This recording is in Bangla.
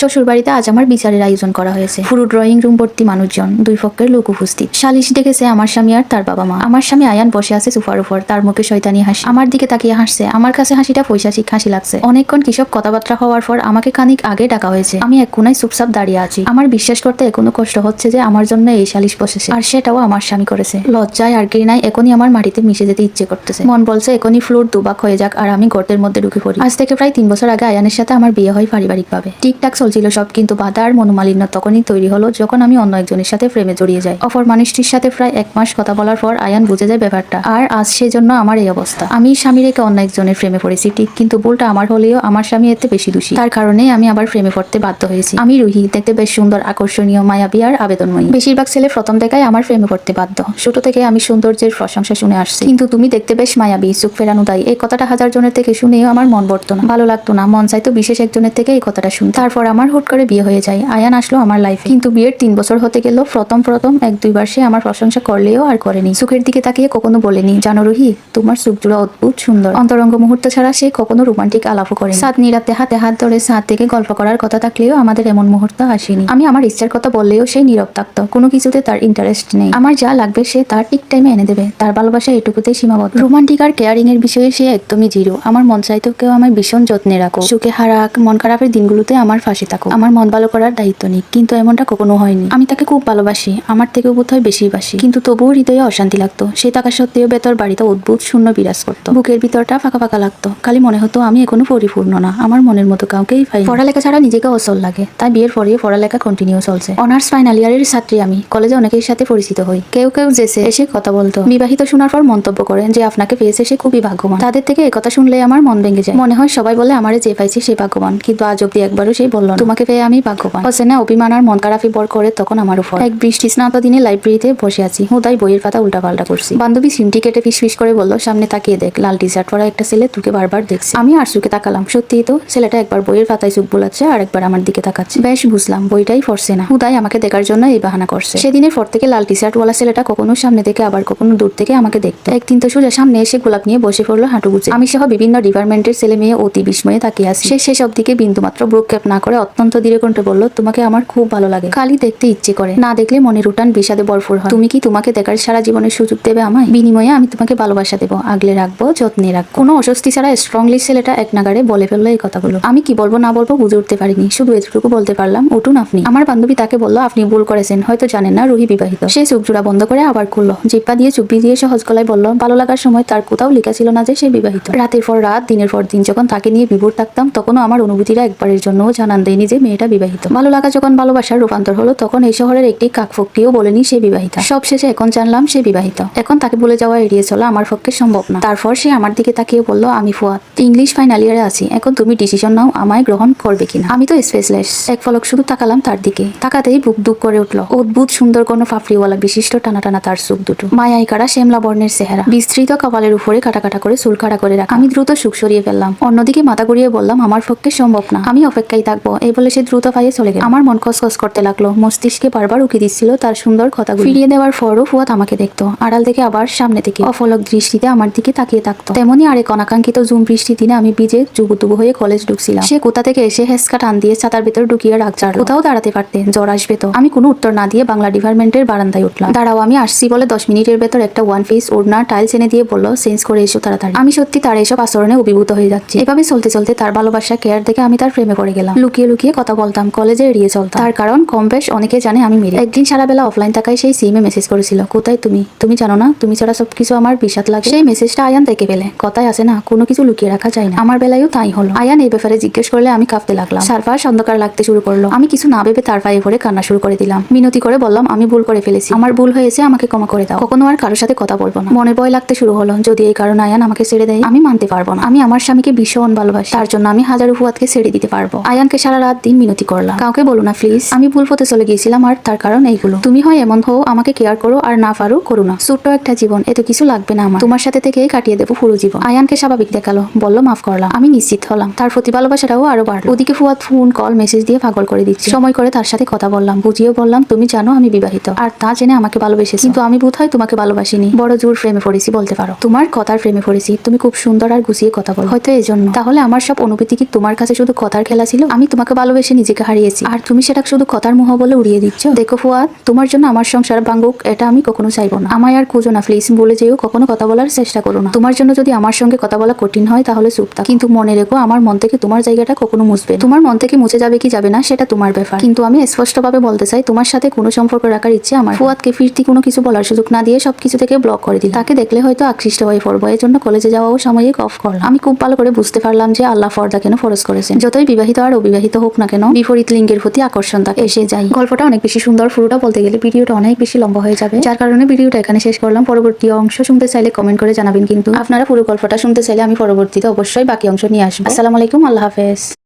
শ্বশুর বাড়িতে আজ আমার বিচারের আয়োজন করা হয়েছে। পুরো ড্রয়িং রুম ভর্তি মানুষজন, দুই পক্ষের লোক উপস্থিত। সালিশ ডেকেছে আমার স্বামী আর তার বাবা মা। আমার স্বামী আয়ান বসে আছে সোফার উপর। তার মুখে শয়তানি হাসি। আমার দিকে তাকিয়ে হাসছে। আমার কাছে হাসিটা পৈশাচিক হাসি লাগছে। অনেকক্ষণ কিসব কথাবার্তা হওয়ার পর আমাকে খানিক আগে ডাকা হয়েছে। আমি এক কোনায় চুপচাপ দাঁড়িয়ে আছি। আমার বিশ্বাস করতে এখনও কষ্ট হচ্ছে যে আমার জন্য এই সালিশ বসেছে। আর সেটাও আমার স্বামী করেছে। লজ্জায় আর ঘৃণায় এখনই আমার মাটিতে মিশে যেতে ইচ্ছে করতেছে। মন বলছে এখনই ফ্লোর দুবাক হয়ে যাক আর আমি গর্তের মধ্যে ঢুকে পড়ি। আজ থেকে প্রায় তিন বছর আগে আয়ানের সাথে আমার বিয়ে হয় পারিবারিকভাবে। ঠিকঠাক চলছিল সব, কিন্তু বাধা আর মনোমালিন্য তখনই তৈরি হলো যখন আমি অন্য একজনের সাথে প্রেমে জড়িয়ে যাই। অপর মানুষটির সাথে প্রায় এক মাস কথা বলার পর আয়ান বুঝে যায় ব্যাপারটা। আর আজ সেজন্য আমার এই অবস্থা। আমি স্বামী রেখে অন্য একজনের প্রেমে পড়েছি, ঠিক, কিন্তু ভুলটা আমার হলেও আমার স্বামী এতে বেশি দোষী। তার কারণে আমি আবার প্রেমে পড়তে বাধ্য হয়েছি। আমি রুহি, দেখতে বেশ সুন্দর, আকর্ষণীয়, মায়াবী আর আবেদনময়ী। বেশিরভাগ ছেলে প্রথম দেখায় আমার প্রেমে পড়তে বাধ্য। ছোট থেকে আমি সৌন্দর্যের প্রশংসা শুনে আসছি। কিন্তু তুমি দেখতে বেশ মায়াবী, চোখ ফেরানো তাই। এই কথাটা হাজার জনের থেকে শুনেও আমার মন ভরতো না। ভালো লাগতো না। মন চাইতো বিশেষ একজনের থেকে এই কথাটা শুনতে। তারপর আমার হুট করে বিয়ে হয়ে যায়। আয়ান আসলো আমার লাইফে কিন্তু বিয়ের তিন বছর হতে গেল, প্রথম প্রথম এক দুইবার সে আমার প্রশংসা করলেও আর করেনি। সুখের দিকে তাকিয়ে কখনো বলেনি, জানো রুহি, তোমার সুখ জোড়া অদ্ভুত সুন্দর। অন্তরঙ্গ মুহূর্ত ছাড়া সে কখনো রোমান্টিক আলাপও করে সাত নিরাতে হাতে হাত ধরে সাত থেকে গল্প করার কথা থাকলেও আমাদের এমন মুহূর্ত আসেনি। আমি আমার ইচ্ছার কথা বললেও সে নীরব থাকতো। কোনো কিছুতে তার ইন্টারেস্ট নেই। আমার যা লাগবে সে তার ঠিক টাইমে এনে দেবে। তার ভালোবাসা এটুকুতেই সীমাবদ্ধ। রোমান্টিক আর কেয়ারিং এর বিষয়ে সে একদমই জিরো আমার মন চাইতো কেউ আমায় ভীষণ যত্নে রাখো সুখে হারাক, মন খারাপের দিনগুলোতে আমার ফাঁসি থাকো আমার মন ভালো করার দায়িত্ব নিক কিন্তু এমনটা কখনো হয়নি। আমি তাকে খুব ভালোবাসি, আমার থেকেও বোধ হয় বেশি বাসি। কিন্তু তবুও হৃদয়ে অশান্তি লাগতো। সে থাকা সত্ত্বেও ভেতর বাড়িতে অদ্ভুত শূন্য বিরাজ করতো। বুকের ভিতরটা ফাঁকা ফাঁকা লাগতো। খালি মনে হতো আমি এখনও পরিপূর্ণ না। আমার মনের মতো কাউকেই পাই পড়ালেখা ছাড়া নিজেকে অসল লাগে। তাই বিয়ের পরেও পড়ালেখা কন্টিনিউ চলছে। অনার্স ফাইনাল ইয়ারের ছাত্রী আমি। কলেজে অনেকের সাথে পরিচিত হই। কেউ কেউ যেসে এসে কথা বলতো। বিবাহিত শোনার পর মন্তব্য করেন যে, আপনাকে পেয়েছে সে খুবই ভাগ্যবান। তাদের থেকে একথা শুনলে আমার মন ভেঙে যায়। মনে হয় সবাই বলে, আমারে যে পাইছি সে ভাগ্যবান। কিন্তু আজ অব্দি একবারও সেই বলল। তোমাকে পেয়ে আমি ভাগ্যবান। হোসেনা অভিমান আর মন খারাপি বর করে তখন আমার উপর। এক বৃষ্টি স্নাত দিনে লাইব্রেরিতে বসে আছি। হুদাই বইয়ের পাতা উল্টা পাল্টা করছি। বান্ধবী সিমটি কেটে ফিস ফিস করে বলল, সামনে তাকিয়ে দেখ, লাল টি শার্ট পরা একটা ছেলে তোকে বারবার দেখছে। আমি আর চোখে তাকালাম। সত্যিই তো, ছেলেটা একবার বইয়ের পাতায় চুপ বোলাচ্ছে আর একবার আমার দিকে তাকাচ্ছে। বেশ, বুঝলাম, বইটাই পড়ছে না। হুদাই আমাকে দেখার জন্য এই বাহানা করছে। সেদিনের পর থেকে লাল টি শার্ট ওয়ালা ছেলেটা কখনো সামনে থেকে আবার কখনো দূর থেকে আমাকে দেখতো। একদিন তো সোজা সামনে এসে গোলাপ নিয়ে বসে পড়ল হাঁটু গুছে। আমি সহ বিভিন্ন ডিপার্টমেন্টের ছেলে মেয়ে অতি বিস্ময়ে তাকিয়ে আছি। সে সেসব দিকে বিন্দু মাত্র ব্রুক্ষেপ না করে অত্যন্ত ধীরে কণ্ঠে বলল, তোমাকে আমার খুব ভালো লাগে। খালি দেখতে ইচ্ছে করে। না দেখলে মনের উঠান বিষাদে বরফুর হয়। তুমি কি তোমাকে দেখার সারা জীবনের সুযোগ দেবে আমায়? বিনিময়ে আমি তোমাকে ভালোবাসা দেবো, আগলে রাখব, যত্নে রাখব। কোনো অস্বস্তি ছাড়া স্ট্রংলি ছেলেটা এক নাগারে বলে ফেলল এই কথাগুলো। আমি কি বলব না বলব বুঝে উঠতে পারিনি। শুধু এতটুকু বলতে পারলাম, উঠুন আপনি। আমার বান্ধবী তাকে বলল, আপনি ভুল করেছেন। হয়তো জানেন না, রুহি বিবাহিত। সে চুপ জোড়া বন্ধ করে আবার খুললো। জিপ্পা দিয়ে চুপি দিয়ে সহজ গলায় বলল, ভালো লাগার সময় তার কোথাও লেখা ছিল না যে সে বিবাহিত। রাতের পর রাত, দিনের পর দিন যখন তাকে নিয়ে বিভোর থাকতাম, তখনও আমার অনুভূতিরা একবারের জন্যও জানান দেয়নি যে মেয়েটা বিবাহিত। ভালো লাগা যখন ভালোবাসার রূপান্তর হলো, তখন এই শহরের একটি কাকফক্তিও বলেনি সে বিবাহিত। সব শেষে এখন জানলাম সে বিবাহিত। এখন তাকে বলে যাওয়া এড়িয়ে চলা আমার পক্ষে সম্ভব না। তারপর সে আমার দিকে তাকিয়ে বলল, আমি ফুয়াদ। ইংলিশ ফাইনাল ইয়ারে আছি। এখন তুমি ডিসিশন নাও, আমায় গ্রহণ করবে কিনা? আমি তো স্পেশালিস্ট এক ফলক শুধু তাকালাম তার দিকে। তাকাতেই বুক দুক করে উঠল। অদ্ভুত সুন্দর কোনো ফাফড়িওয়ালা বিশিষ্ট টানা টানা তার চোখ দুটো। মায়াই কারা শ্যামলা বর্ণের চেহারা। বিস্তৃত কপালের উপরে কাটা কাটা করে চুল খাড়া করে রাখা। আমি দ্রুত সুখ সরিয়ে ফেললাম। অন্যদিকে মাথা ঘুরিয়ে বললাম, আমার পক্ষে সম্ভব না। আমি অপেক্ষায় থাকব। এই বলে সে দ্রুত পাইয়ে চলে গেল। আমার মন খসখস করতে লাগল। মস্তিষ্কে বারবার উকি দিচ্ছিল তার সুন্দর কথাগুলো। ফিরিয়ে দেওয়ার পরও ফুয়াদ আমাকে দেখতো। আড়াল থেকে আবার সামনে থেকে অফলক দৃষ্টিতে আমার দিকে তাকিয়ে থাকতো। তেমনি আরেক অনাকাঙ্ক্ষিত জুম বৃষ্টি দিনে আমি বিজে জুবুতুবু হয়ে কলেজ ঢুকছিলাম। সে কোথা থেকে এসে হেসকা টান দিয়ে ছাতার ভেতর ঢুকিয়ে রাখ কোথাও দাঁড়াতে পারতে জ্বর আসবে তো। আমি কোনো উত্তর না দিয়ে বাংলা ডিপার্টমেন্টের বারান্দায় উঠলাম। দাঁড়াও, আমি আসছি বলে দশ মিনিটের ভেতর একটা ওয়ান পিস ওড়না টাইলস এনে দিয়ে বলল, চেঞ্জ করে এসো তাড়াতাড়ি। আমি সত্যি তার এসব আচরণে অভিভূত হয়ে যাচ্ছি। এভাবে চলতে চলতে তার ভালোবাসা, কেয়ার দেখে আমি তার প্রেমে পড়ে গেলাম। লুকিয়ে লুকিয়ে লুকিয়ে কথা বলতাম কলেজে এড়িয়ে চলতাম। তার কারণ, কম বেশ অনেকে জানে আমি মেরে। একদিন সারা বেলা অফলাইন থাকায় সেই সিমে মেসেজ করেছিল, কোথায় তুমি? তুমি জানো না? তুমি ছাড়া সবকিছু আমার বিষাদ লাগে? সেই মেসেজটা আয়ান দেখে পেলে। কথায় আছে না, কোনো কিছু লুকিয়ে রাখা যায় না। আমার বেলায়ও তাই হলো। আয়ান এই ব্যাপারে জিজ্ঞেস করলে আমি কাঁপতে লাগলাম। সারপাশ অন্ধকার লাগতে শুরু করল। আমি কিছু না ভেবে তার পায়ে পড়ে কান্না শুরু করে দিলাম। মিনতি করে বললাম, আমি ভুল করে ফেলেছি। আমার ভুল হয়েছে, আমাকে ক্ষমা করে দাও। কখনো আর কারোর সাথে কথা বলব না। মনে ভয় লাগতে শুরু হলো। যদি এই কারণে আয়ান আমাকে ছেড়ে দেয়, আমি মানতে পারব না। আমি আমার স্বামীকে ভীষণ ভালোবাসি। তার জন্য আমি হাজার ফুয়াদকে ছেড়ে দিতে পারব। আয়ানকে সারা রাত দিন মিনতি করলাম। কাউকে বলো না প্লিজ আমি ভুল পথে চলে গিয়েছিলাম আর তার কারণ এইগুলো। তুমি হয় এমন হও, আমাকে কেয়ার করো আর না পারো, করো না। ছোট্ট একটা জীবন, এত কিছু লাগবে না আমার। তোমার সাথে থেকে কাটিয়ে দেবো পুরো জীবন। আয়ানকে স্বাভাবিক দেখাল, বলল, মাফ করলাম আমি নিশ্চিত হলাম। তার প্রতি ভালোবাসাটাও আরও বাড়লো। ওদিকে ফুয়াদ ফোন কল মেসেজ দিয়ে পাগল করে দিচ্ছে। সময় করে তার সাথে কথা বললাম, বুঝিয়েও বললাম, তুমি জানো আমি বিবাহিত, আর তা জেনে আমাকে ভালোবেসেছি। কিন্তু আমি বোধ হয় তোমাকে ভালোবাসিনি। বড় জোর ফ্রেমে পড়েছি, বলতে পারো। তোমার কথার ফ্রেমে পড়েছি। তুমি খুব সুন্দর আর গুছিয়ে কথা বলো। হয়তো এই জন্য তাহলে আমার সব অনুভূতি কি তোমার কাছে শুধু কথার খেলা ছিল? আমি তোমাকে তোমাকে ভালোবেসে নিজেকে হারিয়েছি। আর তুমি সেটা শুধু কথার মুহ বলে উড়িয়ে দিচ্ছ? দেখো ফুয়াদ, তোমার জন্য আমার সংসার ভাঙুক, এটা আমি কখনো চাইব না। আমায় আর খুঁজো না প্লিজ বলে যেও, কখনো কথা বলার চেষ্টা করো না। তোমার জন্য যদি আমার সঙ্গে কথা বলা কঠিন হয়, তাহলে চুপ থাক। কিন্তু মনে রেখো, আমার মন থেকে তোমার জায়গাটা কখনো মুছবে তোমার মন থেকে মুছে যাবে কি যাবে না, সেটা তোমার ব্যাপার। কিন্তু আমি স্পষ্টভাবে বলতে চাই, তোমার সাথে কোনো সম্পর্ক রাখার ইচ্ছে আমার ফুয়াদকে ফিরতি কোনো কিছু বলার সুযোগ না দিয়ে সবকিছু থেকে ব্লক করে দিল তাকে দেখলে হয়তো আকৃষ্ট হয়ে পড়ব। এই জন্য কলেজে যাওয়াও সাময়িক অফ করলাম। আমি খুব ভালো করে বুঝতে পারলাম যে আল্লাহ ফর্দা কেন ফরজ করেছেন। যতই বিবাহিত আর অবিবাহিত হোক না কেন, বিপরীত লিঙ্গের প্রতি আকর্ষণ থাকে এসে যায়। গল্পটা অনেক বেশি সুন্দর, পুরোটা বলতে গেলে ভিডিওটা অনেক বেশি লম্বা হয়ে যাবে। যার কারণে ভিডিওটা এখানে শেষ করলাম। পরবর্তী অংশ শুনতে চাইলে কমেন্ট করে জানাবেন কিন্তু। আপনারা পুরো গল্পটা শুনতে চাইলে আমি পরবর্তীতে অবশ্যই বাকি অংশ নিয়ে আসব। আসসালামু আলাইকুম, আল্লাহ হাফেজ।